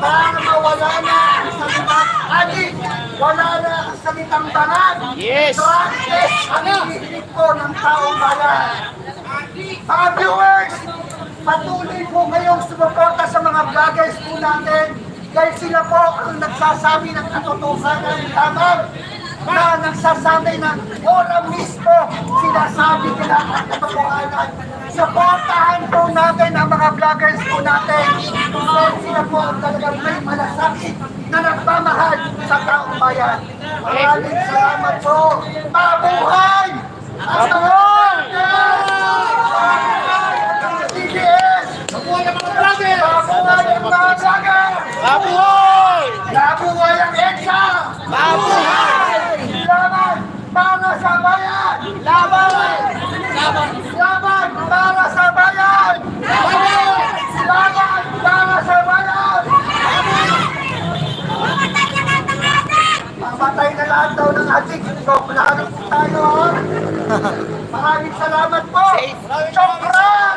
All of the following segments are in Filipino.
para mawala na ang salitang adik, wala na ang salitang banal. Yes. So, antes, ang hinihilig ko ng taong banal. Mga viewers, patuloy po ngayong sumuporta sa mga vloggers po natin dahil sila po ang nagsasabi ng katotohanan ng tamang na nagsasabi na ora mismo sinasabi nila ang katotohanan. Supportahan po natin vloggers po natin dahil sila po ang talagang may malasakit na nagmamahal sa taong bayan. Maraming salamat po. Mabuhay! Mga TBS! Mabuhay ang mga vlogger! Mabuhay ang mga vlogger! Mabuhay! Nabuhay ang EDSA! Mabuhay! Laban para sa bayan! Laban! Laban para sa bayan! Laban para sa bayan! Lahat daw ng ating. So, nahanap po tayo. Maraming salamat po. Chokran!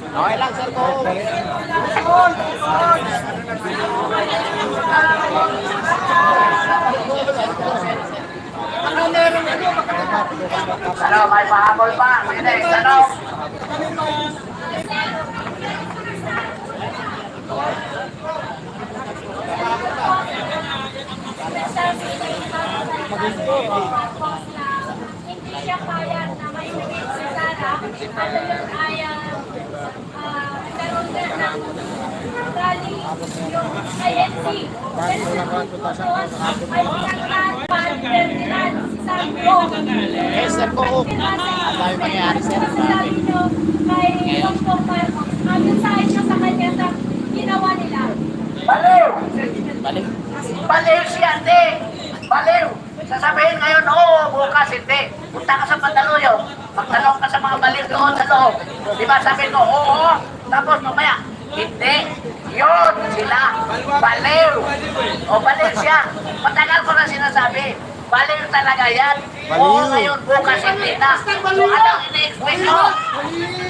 Okay lang, sir ko. Ano meron ano? Ano, may pahabol pa. Hindi, tanong. Hindi siya kaya na may si Sara. Ano yun ay ah, nagkaroon na ng rally yung INC. Kasi ay nagkaroon pa Ferdinand Santo. Yes, sir ko. Ang dami mangyayari, sir. Sabi nyo kay Dr. Marcos, ang mensahe nyo sa kanya na ginawa nila. Baliw! Balik. Baliw siya, hindi. Baliw. Sasabihin ngayon, oo, bukas hindi. Punta ka sa Mandaluyong. Magtanong ka sa mga baliw doon sa loob. Di ba sabihin ko, oo, tapos mamaya, hindi. Yun sila. Baliw. O baliw siya. Matagal ko na sinasabi. Baliw talaga yan. Oo, ngayon, bukas hindi na. So, anong ini-expect mo?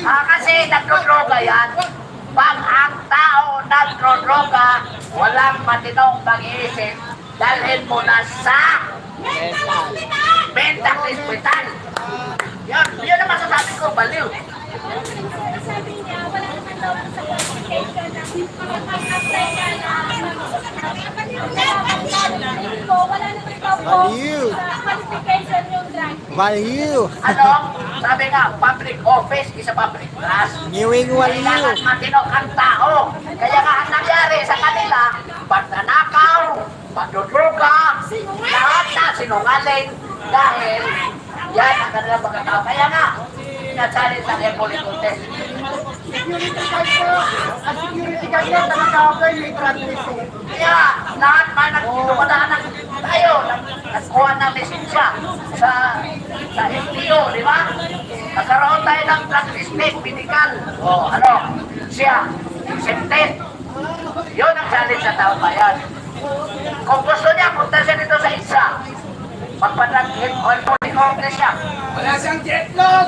Ah, kasi nagdodroga yan. Pag ang tao nagdodroga, walang matinong pag-iisip, dalhin mo na sa bentang hospital. Yan, yun ang masasabi ko, baliw. Sabi niya, wala naman daw sa qualification na makapag-apply ka na wala naman daw po sa qualification yung drug. Value. Ano? Sabi nga, public office is a public trust. Newing value. Kailangan matino ang tao. Kaya nga ang nangyari sa kanila, pagnanakaw, pagdudruga, lahat na sinungaling dahil yan ang kanilang mga tao. Kaya nga, sinasalit sa air politics. Security guard po. Ang security guard niya talaga may drug testing. Kaya lahat man ang dumadaan ng tayo, nagkuha ng lisensya sa sa LTO, di ba? Nagkaroon tayo ng drug testing, medical. O ano, siya, accepted. Yun ang challenge sa tao bayan. Kung gusto niya, punta siya dito sa isa. Magpanag-hit on police office siya. Wala siyang jetlog!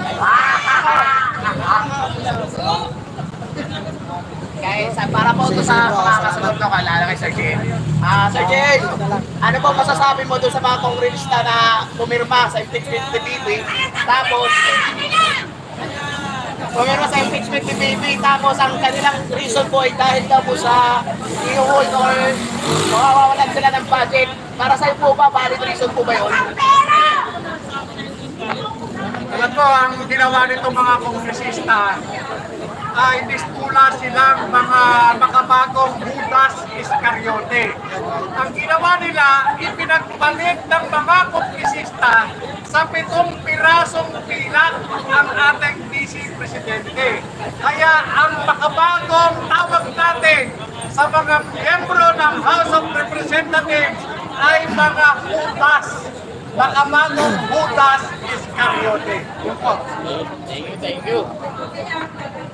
Guys, ah, para po ito sa mga kasunod na kalala kay Sir Jay. Ah, Sir Jay, ano po masasabi mo doon sa mga kongresista na pumirma sa impeachment ni BB? Tapos, pumirma sa impeachment ni BB, tapos ang kanilang reason po ay dahil daw po sa i-hold or mawawalan sila ng budget. Para sa'yo po ba, valid reason po ba yun? Alam ko, ang ginawa nitong mga kongresista ay dispula silang mga makabagong Judas Iscariote. Ang ginawa nila, ipinagpalit ng mga kongresista sa pitong pirasong pilat ang ating DC Presidente. Kaya ang makabagong tawag natin sa mga miyembro ng House of Representatives ay mga Judas makabagong Judas Iscariote. Yun po. Thank you, thank you.